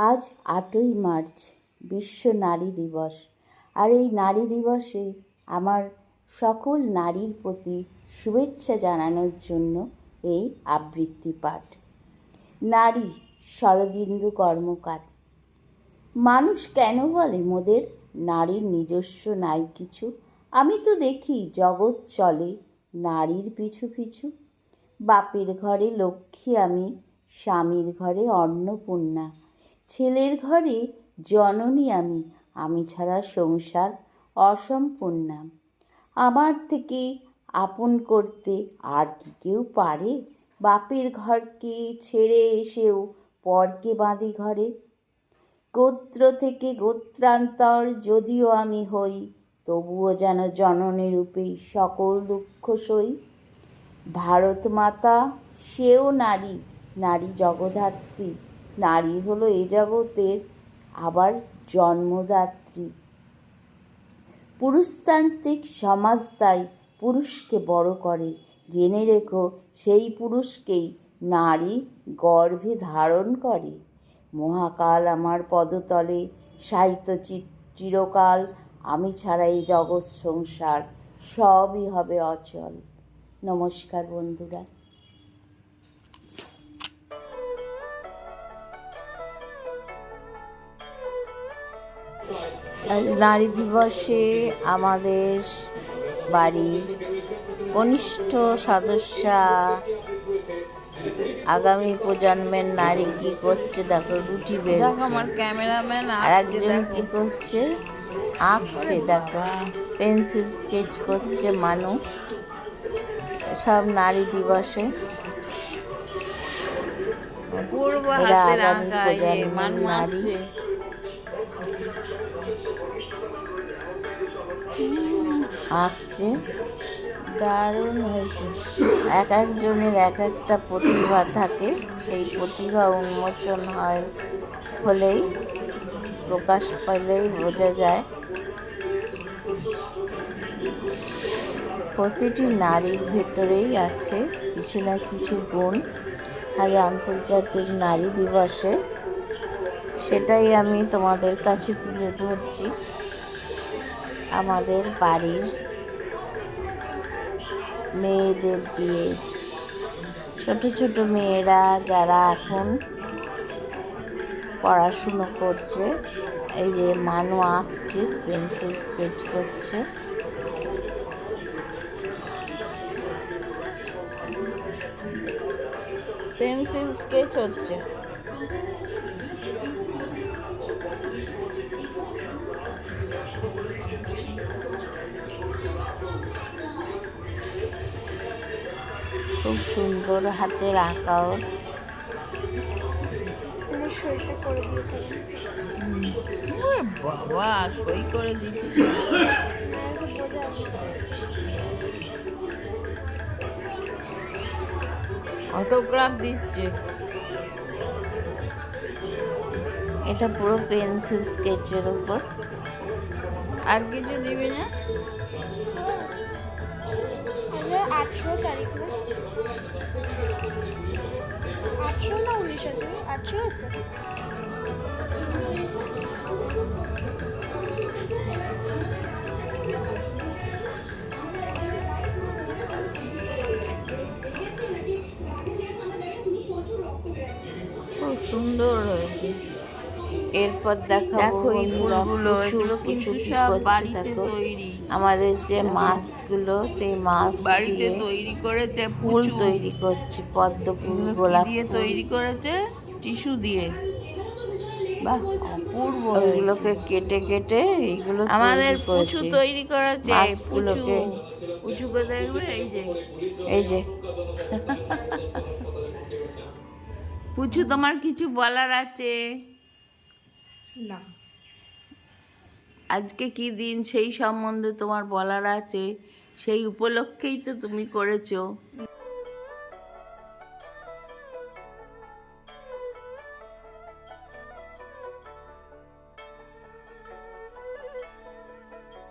আজ আটই মার্চ, বিশ্ব নারী দিবস। আর এই নারী দিবসে আমার সকল নারীর প্রতি শুভেচ্ছা জানানোর জন্য এই আবৃত্তি পাঠ। নারী শরদিন্দু কর্মকার। মানুষ কেন বলে মোদের নারীর নিজস্ব নাই কিছু? আমি তো দেখি জগৎ চলে নারীর পিছু পিছু। বাপের ঘরে লক্ষ্মী, আমি স্বামীর ঘরে অন্নপূর্ণা। ছেলের ঘরে জননী আমি আমি ছাড়া সংসার অসম্পূর্ণা। আমার থেকে আপন করতে আর কি কেউ পারে? বাপের ঘরকে ছেড়ে এসেও পরকে বাঁধি ঘরে? গোত্র থেকে গোত্রান্তর যদিও আমি হই, তবুও যেন জননী রূপেই সকল দুঃখ সই। ভারত মাতা সেও নারী নারী জগধাত্রী। নারী হলো এ জগতের আবার জন্মদাত্রী। পুরুষতান্ত্রিক সমাজ তাই পুরুষকে বড় করে। জেনে রেখো, সেই পুরুষকেই নারী গর্ভে ধারণ করে। মহাকাল আমার পদতলে, সাহিত্য চিরকাল। আমি ছাড়া এই জগৎ সংসার সবই হবে অচল। নমস্কার বন্ধুরা। নারী দিবসে আমাদের বাড়ির কনিষ্ঠ সদস্যা আগামী প্রজন্মের নারী কি করছে? দেখো রুটি বেরোচ্ছে। আমার ক্যামেরাম্যান আর একজন কি করছে? আঁকছে দেখো। পেন্সিল স্কেচ করছে মানুষ। সব নারী দিবসে। পূর্ব এরা হাতের আগামী প্রজন্মের নারী। আঁকছে দারুণ হয়েছে। এক একজনের এক একটা প্রতিভা থাকে। সেই প্রতিভা উন্মোচন হয় হলেই, প্রকাশ পেলেই বোঝা যায়। প্রতিটি নারীর ভেতরেই আছে কিছু না কিছু গুণ। আজ আন্তর্জাতিক নারী দিবসে সেটাই আমি তোমাদের কাছে তুলে ধরছি। আমাদের বাড়ির মেয়েদের দিয়ে। ছোট ছোট মেয়েরা যারা এখন পড়াশুনো করছে, এই যে মানু আঁকছে, পেন্সিল স্কেচ করছে। পেন্সিল স্কেচ হচ্ছে। খুব সুন্দর হাতের আঁকাও। বাবা সই করে দিচ্ছে। অটোগ্রাফ দিচ্ছে। এটা পুরো পেন্সিল স্কেচের উপর। আর কিছু দিবি না? আমরা আঠেরো তারিখ না? উনিশ আছে? আঠেরো তো খুব সুন্দর হয়েছে। এরপর দেখাবো দেখো এই ফুলগুলো এগুলো কিন্তু সব বাড়িতে তৈরি। আমাদের যে মাস্কগুলো সেই মাস্ক বাড়িতে তৈরি করেছে ফুল তৈরি করছে পদ্ম ফুল গোলাপ দিয়ে তৈরি করেছে? টিস্যু দিয়ে। বাহ অপূর্ব হয়েছে। কেটে কেটে এইগুলো আমাদের পুচু তৈরি করেছে মাছগুলোকে। দেখবে এই যে। এই যে। পুচু তোমার কিছু বলার আছে? না। আজকে কি দিন সেই সম্বন্ধে তোমার বলার আছে? সেই উপলক্ষেই তো তুমি করেছ।